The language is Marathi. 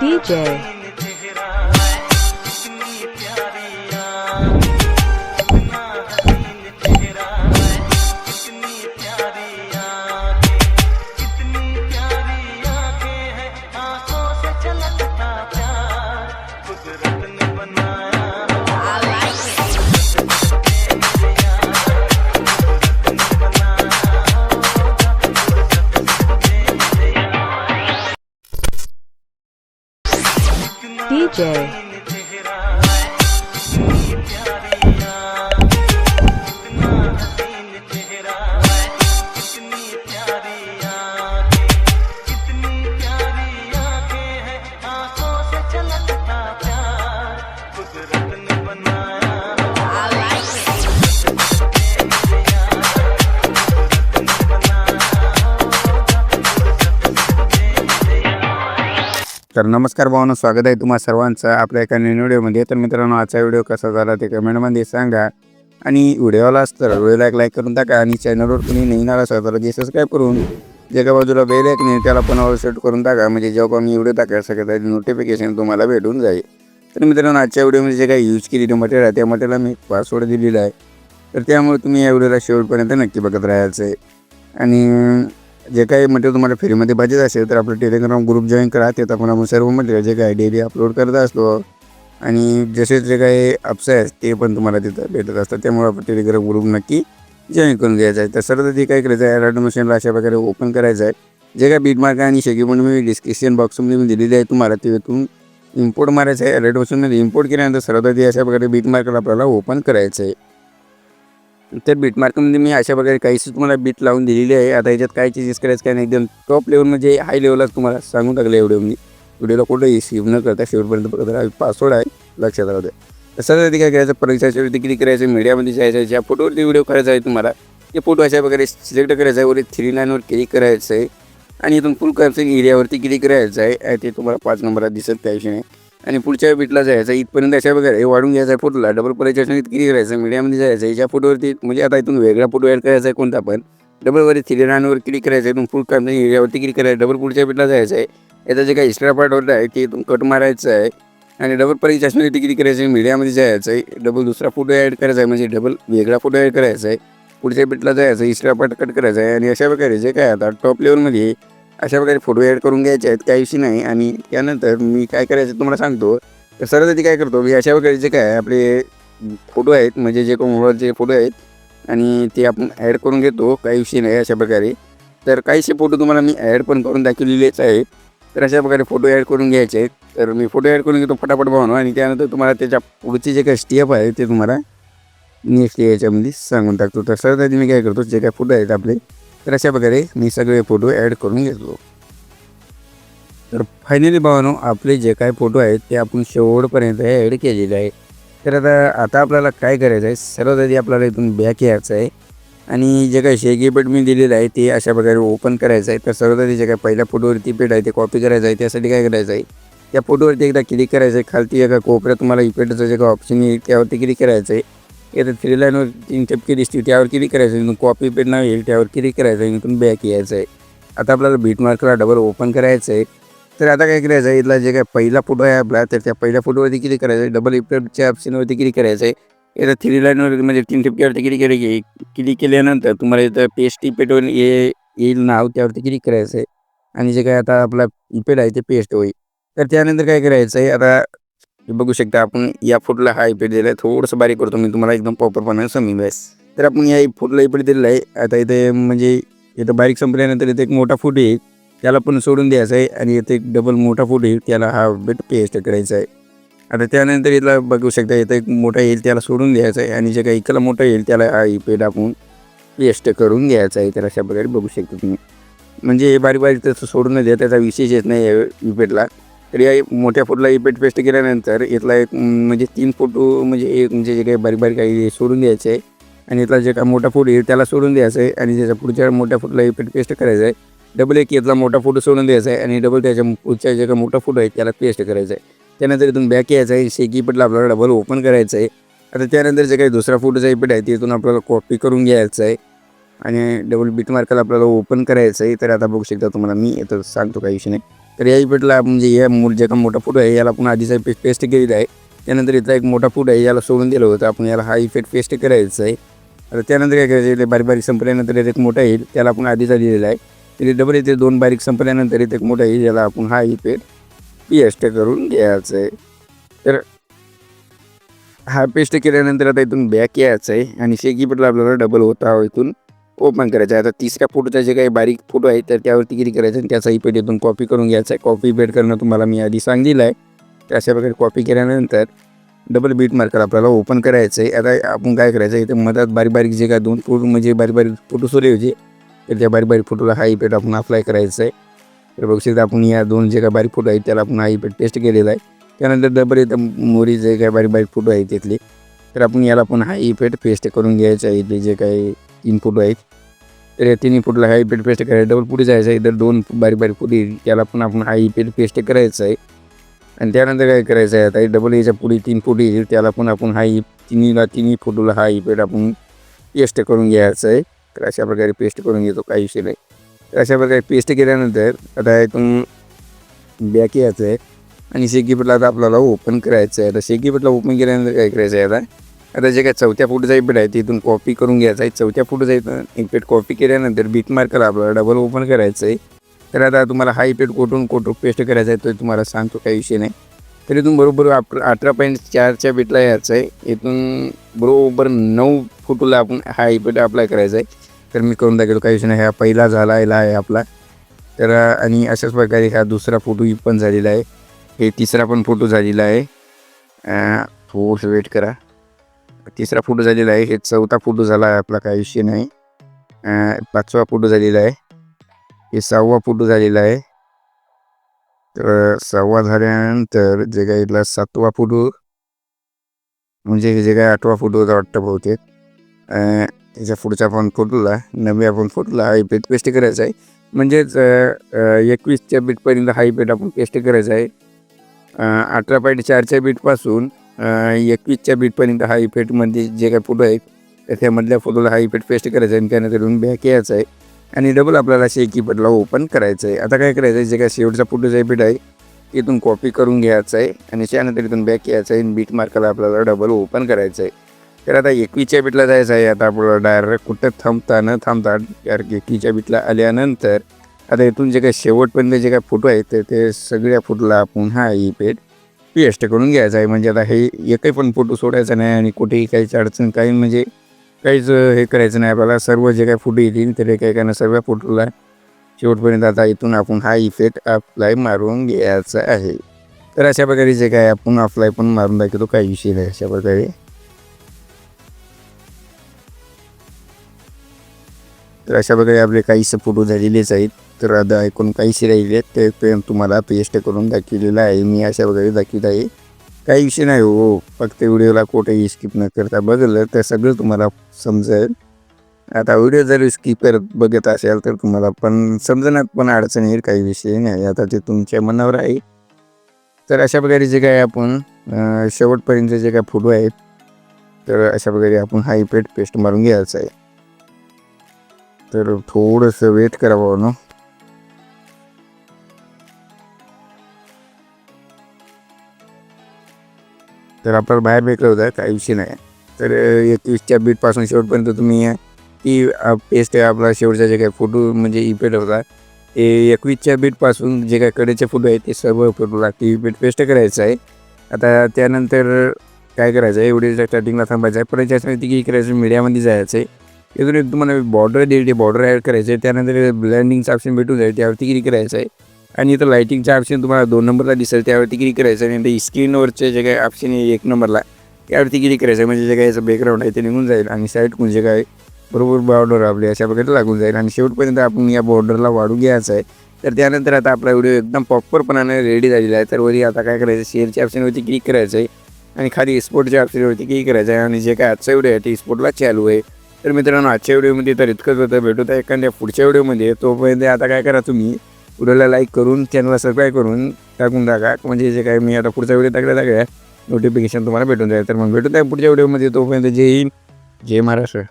DJ, तर नमस्कार भावांनो स्वागत आहे तुम्हा सर्वांचं आपल्या एका नवीन व्हिडिओमध्ये. तर मित्रांनो आजचा व्हिडिओ कसा झाला ते कमेंटमध्ये सांगा. आणि व्हिडिओला तर व्हिडिओला एक लाईक करून टाका आणि चॅनलवर तुम्ही नवीन आला असाल तर जे सबस्क्राईब करून जे का बाजूला बेल एक नाही त्याला पण ऑल सेट करून टाका. म्हणजे जेव्हा मी व्हिडिओ टाका सगळ्यात नोटिफिकेशन तुम्हाला भेटून जाईल. तर मित्रांनो आजच्या व्हिडिओमध्ये जे काही यूज केलेली मटेरियल आहे त्या मटेरियलला मी पासवर्ड दिलेला आहे. तर त्यामुळे तुम्ही या व्हिडिओला शेवटपर्यंत नक्की बघत राहायचं आहे. आणि जे काही मटेरियल तुम्हाला फ्रीमध्ये पाहिजे असेल तर आपलं टेलिग्राम ग्रुप जॉईन करा. त्यात आपण आपण सर्व मटेरियल जे काही डेली अपलोड करत असतो आणि जसे जे काही अप्स आहेत ते पण तुम्हाला तिथं भेटत असतात. त्यामुळे आपण टेलिग्राम ग्रुप नक्की जॉईन करून घ्यायचं आहे. तर सर्व ते काय करायचं आहे ॲड मशीनला अशा प्रकारे ओपन करायचं आहे. जे काही बीट मार्क आणि शेगी पण मी डिस्क्रिप्शन बॉक्समध्ये मी दिलेली आहे तुम्हाला तिथून इम्पोर्ट मारायचं आहे. ॲड मशीनमध्ये इम्पोर्ट केल्यानंतर सर्व ते अशा प्रकारे बीट मार्कला आपल्याला ओपन करायचं आहे. तर बीट मार्कमध्ये मी अशा प्रकारे काहीच तुम्हाला बीट लावून दिलेली आहे. आता याच्यात काय चेंजेस करायचं काय नाही एकदम टॉप लेवल म्हणजे हाय लेवलला तुम्हाला सांगून टाकलं एवढं मी. व्हिडिओला कुठंही सेव्ह न करता शेवटपर्यंत बघत राहा पासवर्ड आहे लक्षात राहू द्या. तर ते काय करायचं परीक्षाच्यावरती किती करायचं मीडियामध्ये जायचं ज्या फोटोवरती व्हिडिओ करायचा आहे तुम्हाला ते फोटो अशा प्रकारे सिलेक्ट करायचा आहे. वरती थ्री लाईनवर क्लिक करायचं आहे. आणि इथून फुल कन्सिंग एरियावरती क्लिक करायचं आहे. ते तुम्हाला पाच नंबरात दिसत त्या विषयी आणि पुढच्या बीटला जायचं इथपर्यंत अशा प्रकारे वाढून घ्यायचं आहे फोटोला डबल परायच्या क्लिक करायचं मीडियामध्ये जायचं आहे याच्या फोटोवरती म्हणजे आता इथून वेगळा फोटो ॲड करायचा आहे कोणता पण. डबलवरती थ्री रानवर क्लिक करायचं आहे इथून फुल काम एरियावरती क्लिक करायचं डबल पुढच्या बीटला जायचं आहे. याचा जे काही एक्स्ट्रा पार्ट होता आहे ते इथून कट मारायचं आहे. आणि डबल परी चष्मेवरती क्लिक करायचं आहे मीडियामध्ये जायचं आहे. डबल दुसरा फोटो ॲड करायचा आहे म्हणजे डबल वेगळा फोटो ॲड करायचा आहे. पुढच्या बीटला जायचं एक्स्ट्रा पार्ट कट करायचा आहे. आणि अशा प्रकारे जे काय आता टॉप लेवलमध्ये अशा प्रकारे फोटो ॲड करून घ्यायचे आहेत काही विषयी नाही. आणि त्यानंतर मी काय करायचं तुम्हाला सांगतो. तर सरळ ते काय करतो मी अशा प्रकारे जे काय आपले फोटो आहेत म्हणजे जे कोण मोबाईलचे फोटो आहेत आणि ते आपण ॲड करून घेतो काही विषय नाही अशा प्रकारे तर काहीसे फोटो तुम्हाला मी ॲड पण करून दाखवलेलेच आहेत. तर अशा प्रकारे फोटो ॲड करून घ्यायचे आहेत. तर मी फोटो ॲड करून घेतो फटाफट भावनो आणि त्यानंतर तुम्हाला त्याच्या पुढचे जे काही स्टेप आहे ते तुम्हाला नेक्स्ट याच्यामध्ये सांगून टाकतो. तर सरळ मी काय करतो जे काय फोटो आहेत आपले तर अशा प्रकारे मी सगळे फोटो ॲड करून घेतो. तर फायनली भावानो आपले जे काय फोटो आहेत ते आपण शेवटपर्यंत ॲड केलेले आहे तर आता आता आपल्याला काय करायचं आहे? सर्वात आधी आपल्याला इथून बॅक यायचं आहे. आणि जे काही शेगी पेट मी दिलेलं आहे ते अशा प्रकारे ओपन करायचं आहे. तर सर्वात आधी जे काय पहिल्या फोटोवरती पेट आहे ते कॉपी करायचं आहे. त्यासाठी काय करायचं आहे? त्या फोटोवरती एकदा क्लिक करायचं आहे. खालती एका कोपऱ्यात तुम्हाला इफेक्टचं जे काही ऑप्शन येईल त्यावरती क्लिक करायचं आहे. येतं थ्री लाईनवर तीन टपके दिसतील त्यावर किती करायचं? आहे इथून कॉपी पेट नाव येईल त्यावर क्लिक करायचं? आहे इथून बॅक यायचं आहे आता आपल्याला बीट मार्कला डबल ओपन करायचं आहे तर आता काय करायचं आहे इथला जे काय पहिला फोटो आहे आपला तर त्या पहिल्या फोटोवरती किती करायचं आहे डबल इफेक्टच्या ऑप्शनवरती किती करायचं आहे येतं थ्री लाईनवर म्हणजे तीन किती क्लिक केली क्लिक केल्यानंतर तुम्हाला इथं पेस्ट पेटवर ये येईल नाव त्यावरती क्लिक करायचं आहे आणि जे काय आता आपला इपेड आहे ते पेस्ट होईल. तर त्यानंतर काय करायचं आहे आता बघू शकता आपण या फुटला हा इफेक्ट दिला आहे. थोडंसं बारीक करतो मी तुम्हाला एकदम प्रॉपरपणे समजेस तर आपण या फुटला इफेक्ट दिलेला आहे. आता इथे म्हणजे इथं बारीक संपल्यानंतर इथे एक मोठा फूट येईल त्याला पण सोडून द्यायचं आहे आणि इथे एक डबल मोठा फूट येईल त्याला हा बेट पेस्ट करायचा आहे. आता त्यानंतर इथला बघू शकता इथं एक मोठा येईल त्याला सोडून द्यायचं आहे. आणि जे काही इकडला मोठा येईल त्याला हा इफेक्ट आपण पेस्ट करून घ्यायचा आहे. तर अशा प्रकारे बघू शकता तुम्ही. म्हणजे हे बारीक बारीक तसं सोडून द्या त्याचा विशेष येत नाही या इफेक्टला. तर या मोठ्या फोटोला इफेक्ट पेस्ट केल्यानंतर इथला एक म्हणजे तीन फोटो म्हणजे एक म्हणजे जे काही बारीक बारीक काही सोडून द्यायचे आहे आणि इथला जे काय मोठा फोटो येईल त्याला सोडून द्यायचं आहे आणि त्याच्या पुढच्या मोठ्या फोटोला इफेक्ट पेस्ट करायचं. आहे डबल एक इथला मोठा फोटो सोडून द्यायचा आहे आणि डबल त्याच्या पुढच्या जे काही मोठा फोटो आहे त्याला पेस्ट करायचा. आहे त्यानंतर इथून बॅक यायचं आहे शेकी आपल्याला डबल ओपन करायचं. आहे आता त्यानंतर जे काही दुसरा फोटोचा इपेट आहे तिथून आपल्याला कॉपी करून घ्यायचं आहे आणि डबल बीट मार्कला आपल्याला ओपन करायचं आहे. तर आता बघू शकता तुम्हाला मी येतं सांगतो काही विषय नाही. तर या पेटला म्हणजे या मो जे का मोठा फूट आहे याला आपण आधीचा पे पेस्ट केलेला आहे. त्यानंतर इथला एक मोठा फूट आहे याला सोडून दिलं होतं. आपण याला हा इफेक्ट पेस्ट करायचा आहे. तर त्यानंतर काय करायचं बारीक बारीक संपल्यानंतर इथे एक मोठा येईल त्याला आपण आधीचा दिलेला आहे. तरी डबल इथे दोन बारीक संपल्यानंतर इथे एक मोठा येईल याला आपण हा इफेक्ट पेस्ट करून घ्यायचं आहे. तर हा पेस्ट केल्यानंतर आता इथून बॅक यायचं आहे. आणि शेकी पेटला आपल्याला डबल होता इथून. ओपन करायचं आहे. आता तिसऱ्या फोटोचा जे काही बारीक फोटो आहे तर त्यावरती किती करायचं आणि त्याचा इफेक्ट इथून कॉपी करून घ्यायचा आहे. कॉपी पेड करणं तुम्हाला मी आधी सांगितलं आहे. तर अशा प्रकारे कॉपी केल्यानंतर डबल बीट मार्कर आपल्याला ओपन करायचं आहे. आता आपण काय करायचं आहे इथे मधात बारीक बारीक जे काय दोन फोटो म्हणजे बारीक बारीक फोटो सोडले होते तर त्या बारीक बारीक फोटोला हा इपेड आपण अप्लाय करायचं आहे. तर बघू शकता आपण या दोन जे काय बारीक फोटो आहेत त्याला आपण हा इपेड टेस्ट केलेला आहे. त्यानंतर डबल इथं मोरी जे काय बारीक बारीक फोटो आहेत तिथले. तर आपण याला पण हा इफेक्ट पेस्ट करून घ्यायचा आहे. इथले जे काही तीन आहेत. तर या तिन्ही फुटला हा पेड पेस्ट करायचं डबल पुढे जायचं आहे इथं दोन बारीक बारीक पुढे त्याला पण आपण हा इफेक्ट पेस्ट करायचं आहे. आणि त्यानंतर काय करायचं आहे आता डबल याच्यापुढे तीन फुट येईल त्याला पण आपण हा तिन्हीला तिन्ही फोटोला हा इपेड आपण पेस्ट करून घ्यायचं आहे. तर अशा प्रकारे पेस्ट करून घेतो काही विषय नाही. तर अशा प्रकारे पेस्ट केल्यानंतर आता इथून बॅक यायचं आहे. आणि शेकीपटला आता आपल्याला ओपन करायचं आहे. आता शेकीपटला ओपन केल्यानंतर काय करायचं आहे आता? आता जे काय चौथ्या फुटचा इपेट आहे तिथून कॉपी करून घ्यायचा आहे. चौथ्या फुटचा इथं इपेट कॉपी केल्यानंतर बीट मार्कर आपल्याला डबल ओपन करायचं आहे. तर आता तुम्हाला हा इपेट कोटून कोटून पेस्ट करायचा आहे तो तुम्हाला सांगतो काही विषय नाही. तर इथून बरोबर आप अठरा पॉईंट चारच्या बीटला यायचं आहे. इथून बरोबर नऊ फुटूला आपण हा इपेट अप्लाय करायचा आहे. तर मी करून दाखवतो काही विषय नाही. हा पहिला झाला आहे आपला. तर आणि अशाच प्रकारे हा दुसरा फोटो पण झालेला आहे. हे तिसरा पण फोटो झालेला आहे. थोडंसं वेट करा. तिसरा फोटो झालेला आहे. हे चौथा फोटो झाला आहे आपला काही विषय नाही. पाचवा फोटो झालेला आहे. हे सहावा फोटो झालेला आहे. तर सहावा झाल्यानंतर जे काही इथला सातवा फोटो म्हणजे हे जे काही आठवा फोटो होता वाटतं बहुतेक. त्याच्या पुढच्या पण फोटोला नवव्या पण फोटोला हाय पेट पेस्ट करायचा आहे. म्हणजेच एकवीसच्या बीटपर्यंत हाय पेट आपण पेस्ट करायचा आहे. अठरा पॉईंट चारच्या बीटपासून एकवीसच्या बीटपर्यंत हा इफेक्टमध्ये जे काही फोटो आहेत तर त्यामधल्या फोटोला हा इफेक्ट पेस्ट करायचा आहे आणि त्यानंतर येऊन बॅक यायचा आहे आणि डबल आपल्याला शे कीपॅडला ओपन करायचं आहे. आता काय करायचं आहे जे काय शेवटचा फोटोचा इफेक्ट आहे इथून कॉपी करून घ्यायचं आहे आणि त्यानंतर इथून बॅक यायचं आहे आणि बीट मार्कला आपल्याला डबल ओपन करायचं आहे. तर आता एकवीसच्या बीटला जायचं आहे आता आपल्याला डायरेक्ट कुठं थांबता न थांबता डायरेक्ट एकवीसच्या बीटला आल्यानंतर आता इथून जे काही शेवटपर्यंत जे काही फोटो आहेत तर ते सगळ्या फोटोला आपण हा इफेक्ट पी एस टी करून घ्यायचा आहे. म्हणजे आता हे एकही पण फोटो सोडायचा नाही आणि कुठेही काहीच अडचण काही म्हणजे काहीच हे करायचं नाही. आपल्याला सर्व जे काही फोटो येतील तर एका सर्व फोटोला शेवटपर्यंत आता इथून आपण हा इफेक्ट अप्लाय मारून घ्यायचा आहे. तर अशा प्रकारे जे काय आपण अप्लाय पण मारून दाखवतो काही विषय नाही अशा प्रकारे. तर अशा प्रकारे आपले काहीच फोटो झालेलेच आहेत. तर आता ऐकून काहीशी राहिले ते ते तुम्हाला पेस्ट करून दाखवलेलं आहे. मी अशा प्रकारे दाखवित आहे. काही विषय नाही हो फक्त व्हिडिओला कुठेही स्किप न करता बघलं तर सगळं तुम्हाला समजेल. आता व्हिडिओ जर स्किप करत बघत असेल तर तुम्हाला पण समजण्यात पण अडचण येईल काही विषय नाही. आता ते तुमच्या मनावर आहे. तर अशा प्रकारे जे काय आपण शेवटपर्यंत जे काय फोटो आहेत तर अशा प्रकारे आपण हा इफेक्ट पेस्ट मारून घ्यायचा आहे. तर थोडंसं वेट करावं ना. तर आपल्याला बाहेर भेटलं होतं काही विषय नाही. तर एकवीसच्या बीटपासून शेवटपर्यंत तुम्ही ती पेस्ट आपला शेवटचा जे काही फोटो म्हणजे इफेक्ट होता ते एकवीसच्या बीटपासून जे काही कडेचे फोटो आहेत ते सर्व फोटोला ती इफेक्ट पेस्ट करायचं आहे. आता त्यानंतर काय करायचं आहे एवढे स्टार्टिंगला थांबायचं आहे. परत त्यासाठी की करायचं मीडियामध्ये जायचं आहे. इथून एक तुम्हाला बॉर्डर दिली बॉर्डर ॲड करायचं आहे त्यानंतर ब्लँडिंगचं ऑप्शन भेटून जाईल त्यावरती किती करायचं आहे. आणि इथं लायटिंगचं ऑप्शन तुम्हाला दोन नंबरला दिसेल. त्यावरती क्लिक करायचं आणि ते स्क्रीनवरचे जे काही ऑप्शन आहे एक नंबरला त्यावरती क्लिक करायचं. आहे म्हणजे जे काही याचं बॅकग्राऊंड आहे ते निघून जाईल आणि साईडकून जे म्हणजे काय? बरोबर बॉर्डर आपली अशा प्रकारे लागून जाईल. आणि शेवटपर्यंत आपण या बॉर्डरला वाढून घ्यायचं आहे. तर त्यानंतर आता आपला व्हिडिओ एकदम प्रॉपरपणाने रेडी झालेला आहे. तर वरी आता काय करायचं? शेअरच्या ऑप्शनवरती क्लिक करायचं आहे आणि खाली स्पोर्टच्या ऑप्शनवरती क्लिक करायचं आहे आणि जे काय आजचा व्हिडिओ आहे ते स्पोर्टला चालू आहे. तर मित्रांनो आजच्या व्हिडिओमध्ये तर इतकंच होतं. भेटत आहे एखाद्या पुढच्या व्हिडिओमध्ये तोपर्यंत आता काय करा तुम्ही? व्हिडिओला लाईक करून चॅनलला सबस्क्राईब करून टाकून टाका. म्हणजे जे काय मी आता पुढचा व्हिडिओ टाकला टाकल्या नोटिफिकेशन तुम्हाला भेटून जाईल. तर मग भेटून द्या पुढच्या व्हिडिओमध्ये तोपर्यंत जय हिंद जय महाराष्ट्र.